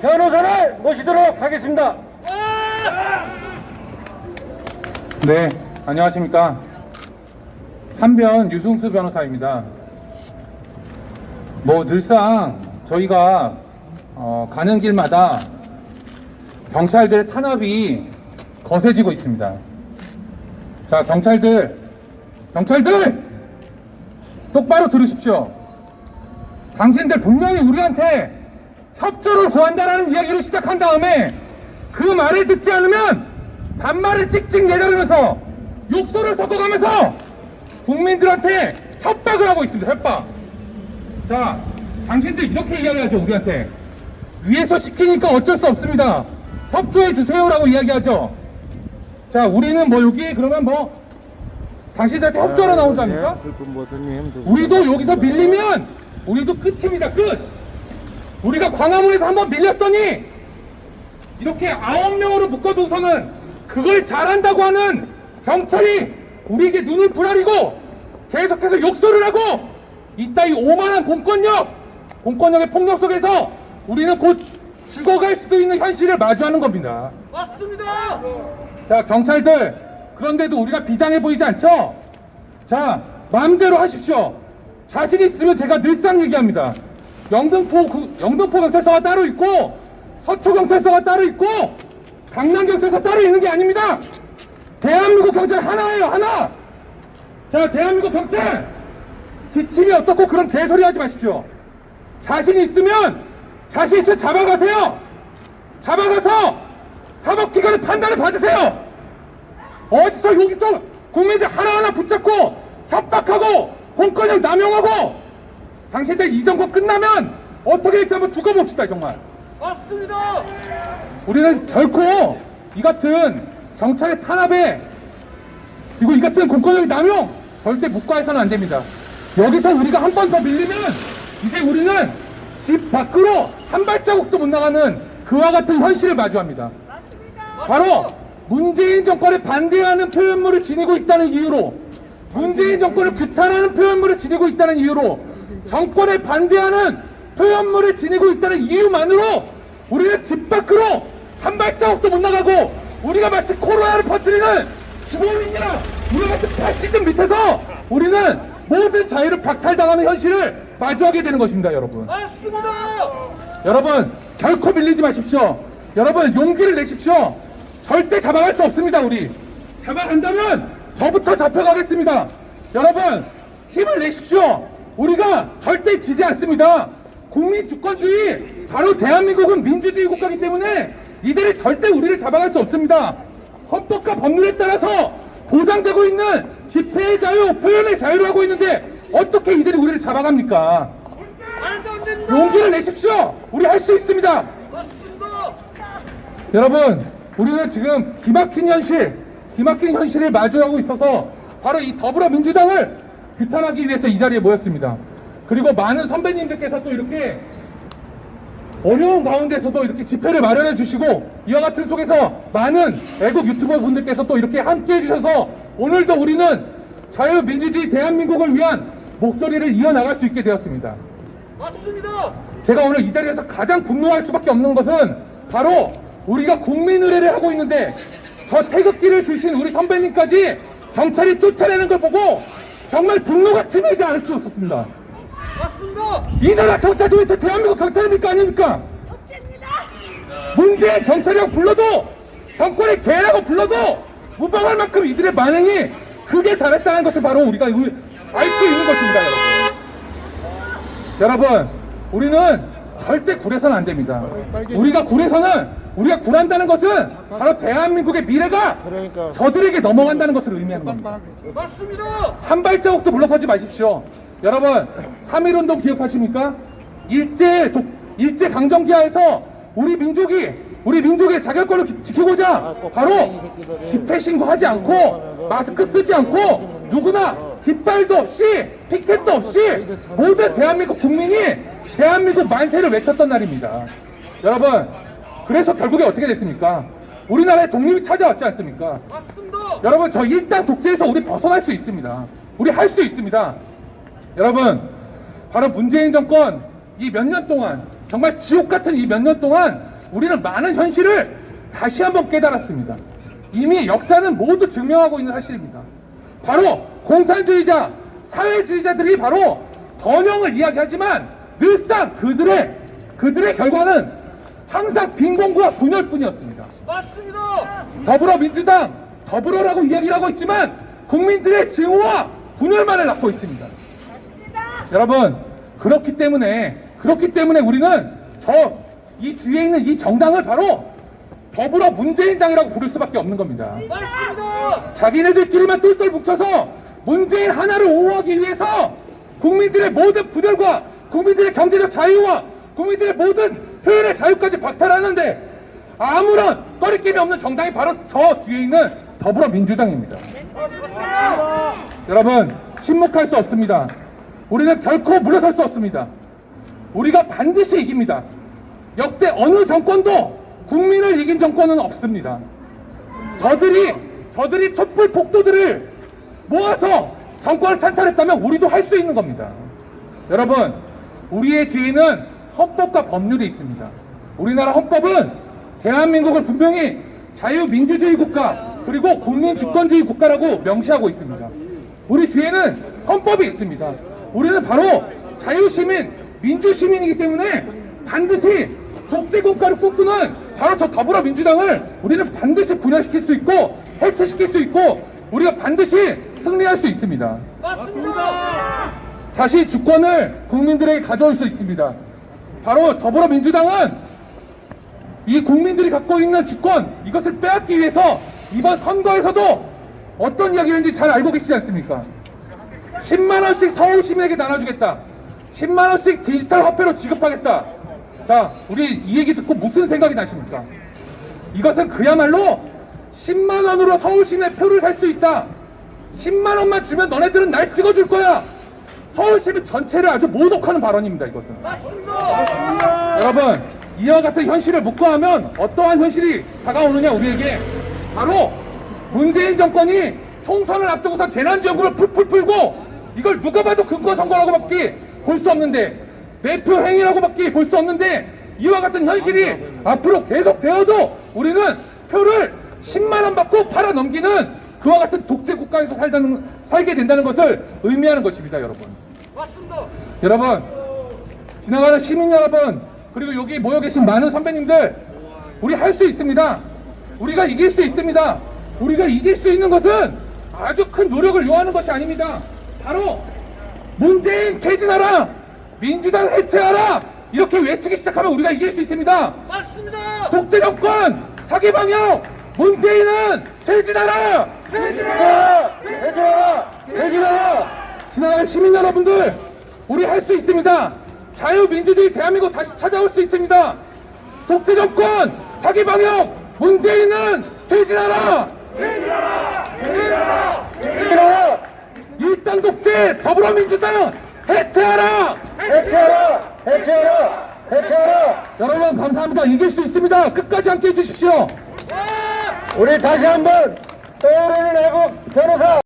변호사를 모시도록 하겠습니다. 네, 안녕하십니까. 한변 유승수 변호사입니다. 뭐 늘상 저희가 어, 가는 길마다 경찰들 탄압이 거세지고 있습니다. 자, 경찰들, 경찰들! 똑바로 들으십시오. 당신들 분명히 우리한테 협조를 구한다라는 이야기를 시작한 다음에 그 말을 듣지 않으면 반말을 찍찍 내려르면서 욕설을 섞어가면서 국민들한테 협박을 하고 있습니다. 협박. 자, 당신들 이렇게 이야기하죠, 우리한테. 위에서 시키니까 어쩔 수 없습니다. 협조해 주세요라고 이야기하죠. 자, 우리는 뭐 여기 그러면 뭐 당신들한테 협조하러 나온 자입니까? 우리도 여기서 밀리면 우리도 끝입니다. 끝. 우리가 광화문에서 한번 밀렸더니 이렇게 아홉 명으로 묶어두고서는 그걸 잘한다고 하는 경찰이 우리에게 눈을 부라리고 계속해서 욕설을 하고 이따위 오만한 공권력, 공권력의 폭력 속에서 우리는 곧 죽어갈 수도 있는 현실을 마주하는 겁니다. 맞습니다. 자, 경찰들, 그런데도 우리가 비장해 보이지 않죠? 자, 마음대로 하십시오. 자신 있으면 제가 늘상 얘기합니다. 영등포, 구- 영등포 경찰서가 따로 있고, 서초 경찰서가 따로 있고, 강남 경찰서 따로 있는 게 아닙니다. 대한민국 경찰 하나예요, 하나! 자, 대한민국 경찰! 지침이 어떻고 그런 개소리 하지 마십시오. 자신 있으면, 자신 있으면 잡아가세요! 잡아가서 사법기관의 판단을 받으세요! 어디서 여기서 국민들 하나하나 붙잡고 협박하고 공권력 남용하고 당신들 이 정권 끝나면 어떻게 될지 한번 두고 봅시다 정말. 맞습니다. 우리는 결코 이 같은 경찰의 탄압에 그리고 이 같은 공권력 남용 절대 묵과해서는 안 됩니다. 여기서 우리가 한 번 더 밀리면 이제 우리는 집 밖으로 한 발자국도 못 나가는 그와 같은 현실을 마주합니다. 바로 문재인 정권에 반대하는 표현물을 지니고 있다는 이유로 문재인 정권을 규탄하는 표현물을 지니고 있다는 이유로 정권에 반대하는 표현물을 지니고 있다는 이유만으로 우리는 집 밖으로 한 발자국도 못 나가고 우리가 마치 코로나를 퍼뜨리는 주범이냐 우리 같은 파시즘 밑에서 우리는 모든 자유를 박탈당하는 현실을 마주하게 되는 것입니다 여러분 맞습니다. 여러분 결코 밀리지 마십시오. 여러분 용기를 내십시오. 절대 잡아갈 수 없습니다 우리. 잡아간다면 저부터 잡혀가겠습니다. 여러분 힘을 내십시오. 우리가 절대 지지 않습니다. 국민 주권주의 바로 대한민국은 민주주의 국가이기 때문에 이들이 절대 우리를 잡아갈 수 없습니다. 헌법과 법률에 따라서 보장되고 있는 집회의 자유, 표현의 자유를 하고 있는데 어떻게 이들이 우리를 잡아갑니까? 용기를 내십시오. 우리 할 수 있습니다. 여러분, 우리는 지금 기막힌 현실, 기막힌 현실을 마주하고 있어서 바로 이 더불어민주당을 규탄하기 위해서 이 자리에 모였습니다. 그리고 많은 선배님들께서 또 이렇게 어려운 가운데서도 이렇게 집회를 마련해 주시고 이와 같은 속에서 많은 애국 유튜버 분들께서 또 이렇게 함께 해주셔서 오늘도 우리는 자유민주주의 대한민국을 위한 목소리를 이어나갈 수 있게 되었습니다. 맞습니다. 제가 오늘 이 자리에서 가장 분노할 수밖에 없는 것은 바로 우리가 국민 의례를 하고 있는데 저 태극기를 드신 우리 선배님까지 경찰이 쫓아내는 걸 보고 정말 분노가 치밀지 않을 수 없었습니다. 맞습니다. 이 나라 경찰 도대체 대한민국 경찰입니까 아닙니까? 문재인 경찰이라고 불러도 정권의 개라고 불러도 무방할 만큼 이들의 만행이 크게 달했다는 것을 바로 우리가 알 수 있는 것입니다 여러분 여러분 우리는 절대 굴해서는 안 됩니다. 우리가 굴해서는 우리가 굴한다는 것은 바로 대한민국의 미래가 그러니까. 저들에게 넘어간다는 것을 의미하는 겁니다. 맞습니다. 한 발자국도 물러서지 마십시오. 여러분, 3.1운동 기억하십니까? 일제, 독, 일제 강점기하에서 우리 민족이, 우리 민족의 자결권을 기- 지키고자 바로 집회 신고하지 않고, 마스크 쓰지 않고, 누구나 깃발도 없이, 피켓도 없이, 모든 대한민국 국민이 대한민국 만세를 외쳤던 날입니다. 여러분, 그래서 결국에 어떻게 됐습니까? 우리나라의 독립이 찾아왔지 않습니까? 맞습니다. 여러분 저 일당 독재에서 우리 벗어날 수 있습니다. 우리 할 수 있습니다. 여러분 바로 문재인 정권 이 몇 년 동안 정말 지옥 같은 이 몇 년 동안 우리는 많은 현실을 다시 한번 깨달았습니다. 이미 역사는 모두 증명하고 있는 사실입니다. 바로 공산주의자, 사회주의자들이 바로 번영을 이야기하지만 늘상 그들의 그들의 결과는 항상 빈곤과 분열뿐이었습니다. 맞습니다. 더불어민주당, 더불어라고 이야기를 하고 있지만 국민들의 증오와 분열만을 낳고 있습니다. 여러분, 그렇기 때문에, 그렇기 때문에 우리는 저, 이 뒤에 있는 이 정당을 바로 더불어 문재인당이라고 부를 수밖에 없는 겁니다. 맞습니다. 자기네들끼리만 똘똘 뭉쳐서 문재인 하나를 옹호하기 위해서 국민들의 모든 분열과 국민들의 경제적 자유와 국민들의 모든 표현의 자유까지 박탈하는데 아무런 꺼리낌이 없는 정당이 바로 저 뒤에 있는 더불어민주당입니다. 여러분 침묵할 수 없습니다. 우리는 결코 물러설 수 없습니다. 우리가 반드시 이깁니다. 역대 어느 정권도 국민을 이긴 정권은 없습니다. 저들이 저들이 촛불 폭도들을 모아서 정권을 찬탈했다면 우리도 할 수 있는 겁니다. 여러분, 우리의 뒤에는 헌법과 법률이 있습니다. 우리나라 헌법은 대한민국을 분명히 자유민주주의 국가 그리고 국민 주권주의 국가라고 명시하고 있습니다. 우리 뒤에는 헌법이 있습니다. 우리는 바로 자유시민, 민주시민이기 때문에 반드시 독재국가를 꿈꾸는 바로 저 더불어민주당을 우리는 반드시 분열시킬 수 있고 해체시킬 수 있고 우리가 반드시 승리할 수 있습니다. 맞습니다. 다시 주권을 국민들에게 가져올 수 있습니다. 바로 더불어민주당은 이 국민들이 갖고 있는 주권 이것을 빼앗기 위해서 이번 선거에서도 어떤 이야기를 했는지 잘 알고 계시지 않습니까? 10만 원씩 서울 시민에게 나눠주겠다. 10만 원씩 디지털 화폐로 지급하겠다. 자, 우리 이 얘기 듣고 무슨 생각이 나십니까? 이것은 그야말로 10만 원으로 서울 시내 표를 살 수 있다. 10만 원만 주면 너네들은 날 찍어줄 거야. 서울 시민 전체를 아주 모독하는 발언입니다. 이것은. 여러분 이와 같은 현실을 묵과하면 어떠한 현실이 다가오느냐 우리에게 바로 문재인 정권이 총선을 앞두고서 재난지원금을 풀풀 풀고 이걸 누가 봐도 근거 선거라고밖에 볼 수 없는데 매표 행위라고밖에 볼 수 없는데 이와 같은 현실이 앞으로 계속 되어도 우리는 표를 10만 원 받고 팔아 넘기는 그와 같은 독재 국가에서 살다는, 살게 된다는 것을 의미하는 것입니다, 여러분. 맞습니다. 여러분 지나가는 시민 여러분 그리고 여기 모여 계신 많은 선배님들 우리 할 수 있습니다. 우리가 이길 수 있습니다. 우리가 이길 수 있는 것은 아주 큰 노력을 요하는 것이 아닙니다. 바로 문재인 퇴진하라 민주당 해체하라 이렇게 외치기 시작하면 우리가 이길 수 있습니다. 맞습니다. 독재 정권 사기 방역 문재인은 퇴진하라! 퇴진하라 지나가는 시민 여러분들 우리 할 수 있습니다. 자유민주주의 대한민국 다시 찾아올 수 있습니다. 독재 정권 사기 방역 문재인은 퇴진하라! 퇴진하라! 퇴진하라! 퇴진하라 일당 독재 더불어민주당 해체하라! 해체하라! 해체하라! 해체하라! 여러분 감사합니다. 이길 수 있습니다. 끝까지 함께 해주십시오. 와! 우리 다시 한번 떠오르는 애국 변호사